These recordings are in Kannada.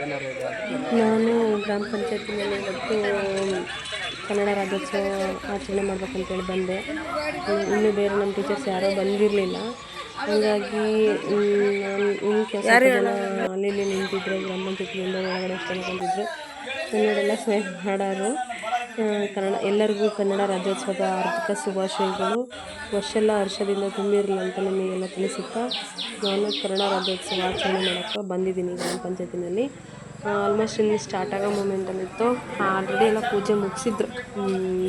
ನಾನು ಗ್ರಾಮ ಪಂಚಾಯತಿನಲ್ಲಿ ಇವತ್ತು ಕನ್ನಡ ರಾಜ್ಯೋತ್ಸವ ಆಚರಣೆ ಮಾಡ್ಬೇಕಂತೇಳಿ ಬಂದೆ. ಇನ್ನು- ಬೇರೆ ನಮ್ಮ ಟೀಚರ್ಸ್ ಯಾರೋ ಬಂದಿರಲಿಲ್ಲ. ಹಾಗಾಗಿ ನಾನು ಇನ್ನು ಕೆಲಸ ಜನ ಅಲ್ಲಿ ನಿಂತಿದ್ದರು ನಿಂತಿದ್ರು ಗ್ರಾಮ ಪಂಚಾಯತಿಯಿಂದ ಒಳಗಡೆ ಅಷ್ಟೇ ಬಂದಿದ್ದರು ಬಂದಿದ್ರು ಕನ್ನಡೆಲ್ಲ ಸ್ನೇಹ ಹಾಡೋರು ಆ, ಕನ್ನಡ, ಎಲ್ಲರಿಗೂ ಕನ್ನಡ ರಾಜ್ಯೋತ್ಸವದ ಆರ್ಥಿಕ ಶುಭಾಶಯಗಳು. ವರ್ಷೆಲ್ಲ ಹರ್ಷದಿಂದ ತುಂಬಿರಲಿ ಅಂತ ನಿಮಗೆಲ್ಲ ತಿಳಿಸುತ್ತಾ, ನಾನು ಕನ್ನಡ ರಾಜ್ಯೋತ್ಸವ ಆಚರಣೆ ಮಾಡೋಕ್ಕೆ ಬಂದಿದ್ದೀನಿ ಗ್ರಾಮ ಪಂಚಾಯತಿನಲ್ಲಿ. ಆಲ್ಮೋಸ್ಟ್ ಇಲ್ಲಿ ಸ್ಟಾರ್ಟ್ ಆಗೋ ಮೂಮೆಂಟಲ್ಲಿತ್ತು ಆಲ್ರೆಡಿ ಎಲ್ಲ ಪೂಜೆ ಮುಗಿಸಿದ್ರು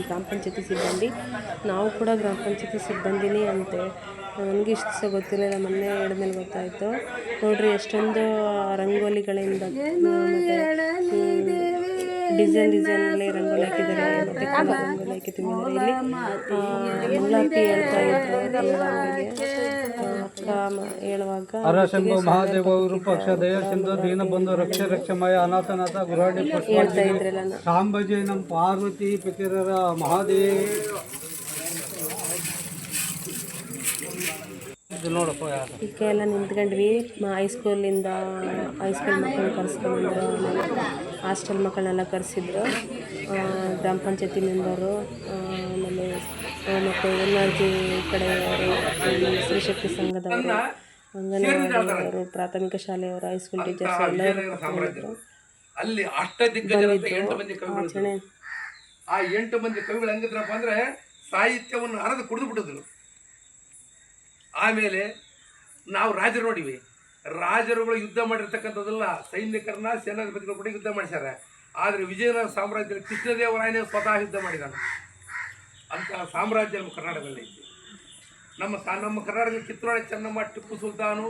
ಗ್ರಾಮ ಪಂಚಾಯತಿ ಸಿಬ್ಬಂದಿ. ನಾವು ಕೂಡ ಗ್ರಾಮ ಪಂಚಾಯತಿ ಸಿಬ್ಬಂದಿನೇ ಅಂತೆ. ನನಗೆ ಇಷ್ಟು ಸಹ ಗೊತ್ತಿರಲಿಲ್ಲ, ಮೊನ್ನೆ ಹೇಳಿದ್ಮೇಲೆ ಗೊತ್ತಾಯಿತು. ನೋಡ್ರಿ, ಎಷ್ಟೊಂದು ರಂಗೋಲಿಗಳಿಂದ ಡಿಸೈನ್ ಅಲ್ಲಿ ರಂಗೋಲಿ ಹಾಕಿದ್ದಾರೆ. ಮತ್ತು ಕಲರ್ ರಂಗೋಲಿ ಹಾಕಿ ತುಂಬಿದ್ದಾರೆ ಇಲ್ಲಿ ಮುಲಾಪಿ ಅಂತ ಮ- ಹೇಳುವಾಗ ಹರಶಂಭು ಮಹಾದೇವ ವಿರೂಪಾಕ್ಷ ದಯ ಸಿಂಧು ದೀನಬಂಧು ರಕ್ಷ ರಕ್ಷಮಯ ಅನಾಥನಾಥ ಗುರಾಣಿ ಸಾಂಬಜಿ ನಮ್ಮ ಪಾರ್ವತಿ ಪಿತರರ ಮಹಾದೇವ. ಇದು ನೋಡಪ್ಪ ಯಾರು? ಈಗ ಎಲ್ಲ ನಿಂತ್ಕೊಂಡ್ವಿ. ಮ- ಹೈಸ್ಕೂಲಿಂದ ಹೈಸ್ಕೂಲ್ ಮಕ್ಕಳನ್ನ ಕರ್ಸ್ಕೊಂಡ್ರು. ಆಮೇಲೆ ಹಾಸ್ಟೆಲ್ ಮಕ್ಕಳನ್ನೆಲ್ಲ ಕರೆಸಿದ್ರು. ಗ್ರಾಮ ಪಂಚಾಯತಿ ಮೆಂಬರು ಆಮೇಲೆ ಮತ್ತು ಎನ್ ಆರ್ ಜಿ ಕಡೆಯವರು ಸ್ತ್ರೀಶಕ್ತಿ ಸಂಘದವರು ಅಂಗನವಾಡಿಯವರು ಪ್ರಾಥಮಿಕ ಶಾಲೆಯವರು ಹೈಸ್ಕೂಲ್ ಟೀಚರ್ಸ್ ಎಲ್ಲರೂ ಕರ್ಕೊಂಡಿದ್ರು ಅಲ್ಲಿ ಆ ಎಂಟು ಮಂದಿ ಕವಿಗಳು ಹೆಂಗಿದ್ರಪ್ಪ ಅಂದ್ರೆ ಸಾಹಿತ್ಯವನ್ನು ಹರಿದು ಕುಡಿದು ಬಿಟ್ಟಿದ್ರು. ಆಮೇಲೆ ನಾವು ರಾಜರು ನೋಡಿವಿ. ರಾಜರುಗಳು ಯುದ್ಧ ಮಾಡಿರ್ತಕ್ಕಂಥದ್ದೆಲ್ಲ ಸೈನಿಕರನ್ನ ಸೇನಾಧಿಪತಿಗಳು ಕೂಡ ಯುದ್ಧ ಮಾಡಿಸ್ಯಾರ. ಆದರೆ ವಿಜಯನಗರ ಸಾಮ್ರಾಜ್ಯದಲ್ಲಿ ಕೃಷ್ಣದೇವರಾಯನೇ ಸ್ವತಃ ಯುದ್ಧ ಮಾಡಿದಾನೆ. ಅಂತ ಸಾಮ್ರಾಜ್ಯ ನಮ್ಮ ಕರ್ನಾಟಕದಲ್ಲಿ ಐತಿ. ನಮ್ಮ ನಮ್ಮ ಕರ್ನಾಟಕದಲ್ಲಿ ಕಿತ್ತೂರಾಣಿ ಚೆನ್ನಮ್ಮ, ಟಿಪ್ಪು ಸುಲ್ತಾನು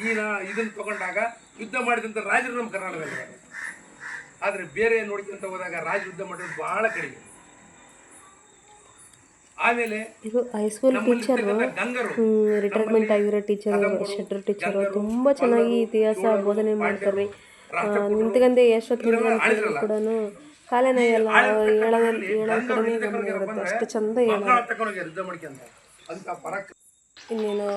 ಈ ಇದನ್ನು ತಗೊಂಡಾಗ ಯುದ್ಧ ಮಾಡಿದಂಥ ರಾಜರು ನಮ್ಮ ಕರ್ನಾಟಕದಲ್ಲಿ ಆದರೆ ಬೇರೆ ನೋಡ್ಕೊಂತ ಹೋದಾಗ ರಾಜ ಯುದ್ಧ ಮಾಡೋದು ಬಹಳ ಕಡಿಮೆ. ಇದು ಹೈ ಸ್ಕೂಲ್ ಟೀಚರ್ ರಿಟೈರ್ಮೆಂಟ್ ಆಗಿರೋ ಟೀಚರ್ ಶೆಟ್ರ್ ಟೀಚರು ತುಂಬ ಚೆನ್ನಾಗಿ ಇತಿಹಾಸ ಬೋಧನೆ ಮಾಡ್ತಾರೆ ನಿಂತ್ಕಂಡೆ ಎಷ್ಟೊತ್ತು ನಿಂತ್ಕೊಂಡು ಕೂಡ ಕಾಲೇ ಹೇಳೋದ್ರಲ್ಲಿ ಹೇಳೋ ಕಡೆನೇ ಗಮನ ಇರುತ್ತೆ ಅಷ್ಟು ಚಂದ ಇನ್ನೇನು?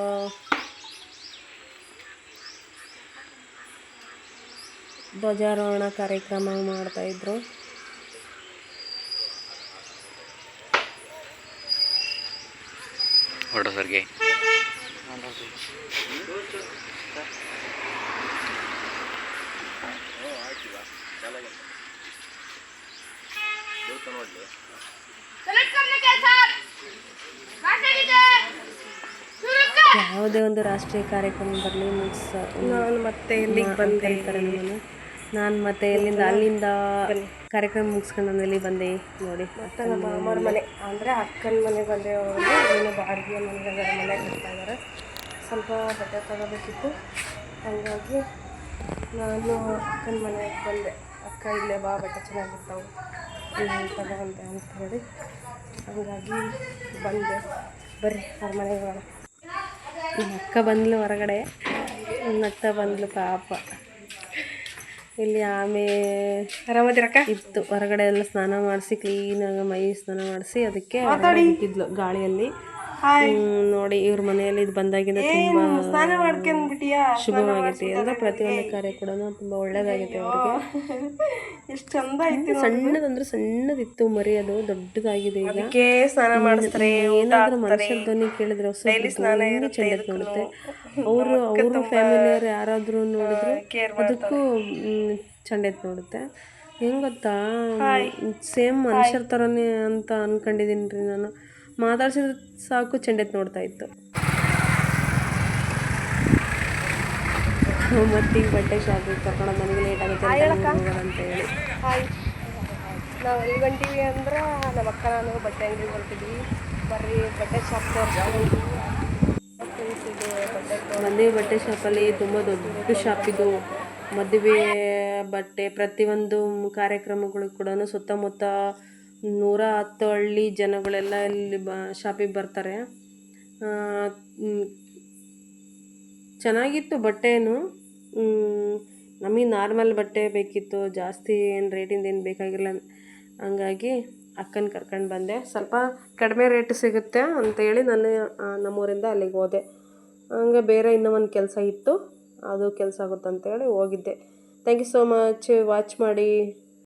ಧ್ವಜಾರೋಹಣ ಕಾರ್ಯಕ್ರಮ ಮಾಡ್ತಾ ಇದ್ರು ಹೊರಡೋದರಿಗೆ. ಯಾವುದೇ ಒಂದು ರಾಷ್ಟ್ರೀಯ ಕಾರ್ಯಕ್ರಮ ಬರಲಿ ಮುಗಿಸ ನಾನು ಮತ್ತೆ ಇಲ್ಲಿಗೆ ನಮ್ಮನ್ನು. ನಾನು ಮತ್ತೆ ಇಲ್ಲಿಂದ ಅಲ್ಲಿಂದ ಕಾರ್ಯಕ್ರಮ ಮುಗಿಸ್ಕೊಂಡು ನಾನು ಇಲ್ಲಿ ಬಂದೆ. ನೋಡಿ. ಮತ್ತೆ ನಮ್ಮ ಮಾಮರ ಮನೆ. ಅಂದರೆ ಅಕ್ಕನ ಮನೆ ಬಂದೆ ಅವರು ಏನೋ ಬಾಡಿಗೆ ಮನೆಗೆ ಮನೆ ಕಟ್ತಾ ಇದ್ದಾರೆ ಸ್ವಲ್ಪ ಬಟ್ಟೆ ತಗೋಬೇಕಿತ್ತು. ಹಾಗಾಗಿ ನಾನು ಅಕ್ಕನ ಮನೆಗೆ ಬಂದೆ. ಅಕ್ಕ ಇಲ್ಲೇ ಬಾ ಬಟ್ಟೆ ಚೆನ್ನಾಗಿರ್ತಾವೆ. ತಗೊಂಡೆ ಅಂತ ಹೇಳಿ. ಹಂಗಾಗಿ ಬಂದೆ. ಬರ್ರಿ ಅವ್ರ ಮನೆಗೆ ಅಕ್ಕ ಬಂದ್ಲು ಹೊರಗಡೆ. ನನ್ನ ಅಕ್ಕ ಬಂದ್ಲು ಪಾಪ. ಇಲ್ಲಿ ಆಮೆ ಆರಾಮದಿರಕ್ಕ? ಇತ್ತು. ಹೊರಗಡೆ ಎಲ್ಲ ಸ್ನಾನ ಮಾಡಿಸಿ ಕ್ಲೀನಾಗಿ ಮೈ ಸ್ನಾನ ಮಾಡಿಸಿ ಅದಕ್ಕೆ ಗಾಳಿಯಲ್ಲಿ. ನೋಡಿ ಇವ್ರ ಮನೆಯಲ್ಲಿ ಇದು ಬಂದಾಗಿಂದ ತುಂಬಾ ಶುಭವಾಗೈತಿ ಅಂದ್ರೆ ಪ್ರತಿಯೊಂದು ಕಾರ್ಯ ಕೂಡ ತುಂಬಾ ಒಳ್ಳೇದಾಗೈತೆ ಅವ್ರಿಗೆ. ಎಷ್ಟು ಚಂದ ಐತಿ ಸಣ್ಣದಂದ್ರೆ ಸಣ್ಣದಿತ್ತು ಮರಿ ಅದು ದೊಡ್ಡದಾಗಿದೆ ಈಗ. ಅದಕ್ಕೆ ಸ್ನಾನ ಮಾಡಿಸ್ತಾರೆ ಏನಾದ್ರೂ ಮನುಷ್ಯರ ಧ್ವನಿ ಕೇಳಿದ್ರೆ ಸ್ನಾನ ಚೆಂದ ನೋಡುತ್ತೆ ಅವರು ಅವ್ರ ಫ್ಯಾಮಿಲಿಯವ್ರು ಯಾರಾದ್ರೂ ನೋಡಿದ್ರು ಅದಕ್ಕೂ ಚಂಡೆತ್ ನೋಡುತ್ತೆ. ಹೆಂಗ್ ಗೊತ್ತಾ? ಸೇಮ್ ಮನುಷ್ಯರ ಥರನೇ ಅಂತ ಅನ್ಕೊಂಡಿದ್ದೀನಿ ರೀ ನಾನು. ಮಾತಾಡ್ಸಿದ್ರೆ ಸಾಕು ಚೆಂಡೆತ್ ನೋಡ್ತಾ ಇತ್ತು. ಮತ್ತೀಗ ಬಟ್ಟೆ ಶಾಪಿಗೆ ಕರ್ಕೊಂಡು ಮನೆಗೆ ಲೇಟ್ ಆಗುತ್ತೆ ಅಂತ ಹೇಳಿ. ನಾವು ಎಲ್ಲಿ ಹೊಂಟೀವಿ ಅಂದ್ರೆ ನಮ್ಮ ಅಕ್ಕ ನಾನು ಬಟ್ಟೆ ಅಂಗಡಿಗೆ ಬರ್ತೀವಿ ಬರ್ರಿ ಬಟ್ಟೆ ಶಾಪ್ ಮದುವೆ ಬಟ್ಟೆ ಶಾಪಲ್ಲಿ ತುಂಬ ದೊಡ್ಡ ಶಾಪ್ ಇದು. ಮದುವೆ ಬಟ್ಟೆ ಪ್ರತಿಯೊಂದು ಕಾರ್ಯಕ್ರಮಗಳು ಕೂಡ ಸುತ್ತಮುತ್ತ ನೂರ ಹತ್ತು ಹಳ್ಳಿ ಜನಗಳೆಲ್ಲ ಇಲ್ಲಿ ಬ, ಶಾಪಿಗೆ ಬರ್ತಾರೆ. ಚೆನ್ನಾಗಿತ್ತು ಬಟ್ಟೆನು. ನಮಗೆ ನಾರ್ಮಲ್ ಬಟ್ಟೆ ಬೇಕಿತ್ತು, ಜಾಸ್ತಿ ಏನು ರೇಟಿಂದ ಏನು ಬೇಕಾಗಿಲ್ಲ. ಹಂಗಾಗಿ ಅಕ್ಕನ ಕರ್ಕೊಂಡು ಬಂದೆ. ಸ್ವಲ್ಪ ಕಡಿಮೆ ರೇಟ್ ಸಿಗುತ್ತೆ ಅಂತೇಳಿ ನಾನು ನಮ್ಮೂರಿಂದ ಅಲ್ಲಿಗೆ ಹೋದೆ. ಹಂಗೆ ಬೇರೆ ಇನ್ನೂ ಒಂದು ಕೆಲಸ ಇತ್ತು. ಅದು ಕೆಲಸ ಆಗುತ್ತಂತೇಳಿ ಹೋಗಿದ್ದೆ. Thank you so much watch ಮಾಡಿ.